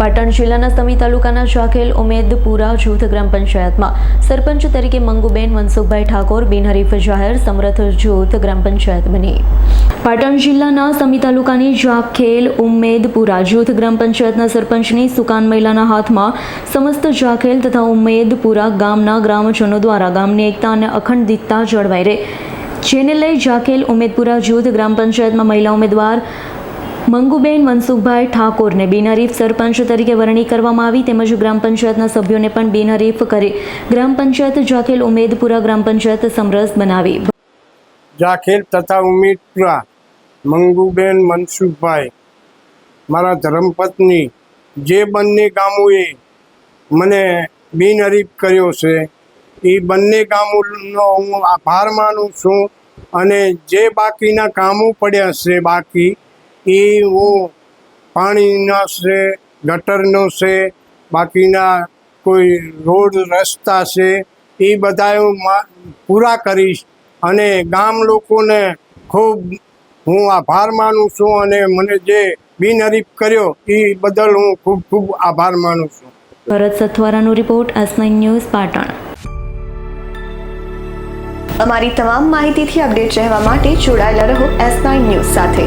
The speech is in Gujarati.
પાટણ જિલ્લાના સમી તાલુકાના જાખેલ ઉમેદપુરા જૂથ ગ્રામ પંચાયતમાં સરપંચ તરીકે મંગુબેન મનસુખભાઈ ઠાકોર, બિનહરીફ જાહેર સમરથ જૂથ ગ્રામ પંચાયત બની. પાટણ જિલ્લાના સમી તાલુકાની જાખેલ ઉમેદપુરા જૂથ ગ્રામ પંચાયતના સરપંચની સુકાન મહિલાના હાથમાં સમસ્ત જાખેલ તથા ઉમેદપુરા ગામના ગ્રામજનો દ્વારા ગામની એકતા અને અખંડિતતા જળવાઈ રહે. જેને લઈ જાખેલ ઉમેદપુરા જૂથ ગ્રામ પંચાયતમાં મહિલા ઉમેદવાર મંગુબેન, મનસુખભાઈ ઠાકોરને બિનહરીફ સરપંચ તરીકે વરણી કરવામાં આવી તેમજ ગ્રામ પંચાયતના સભ્યોને પણ બિનહરીફ કરી ગ્રામ પંચાયત જાખેલ ઉમેદપુરા ગ્રામ પંચાયત સમરસ બનાવી. જાખેલ તથા ઉમેદપુરા મંગુબેન, મનસુખભાઈ, મારા ધર્મપત્ની જે બંને ગામોએ મને બિનહરીફ કર્યો છે, એ બંને ગામોનો હું આભાર માનું છું અને જે બાકીના કામો પડ્યા છે બાકી એ હું પાણીના છે ગટરનો છે બાકીના કોઈ રોડ રસ્તા છે એ બધા હું પૂરા કરીશ અને ગામ લોકોને ખૂબ હું આભાર માનું છું અને મને જે બિનહરીફ કર્યો એ બદલ હું ખૂબ ખૂબ આભાર માનું છું. Bharat સથવારાનો report S nine news Patan. અમારી તમામ માહિતીથી અપડેટ રહેવા માટે જોડાયેલા રહો એસ નાઇન ન્યૂઝ સાથે.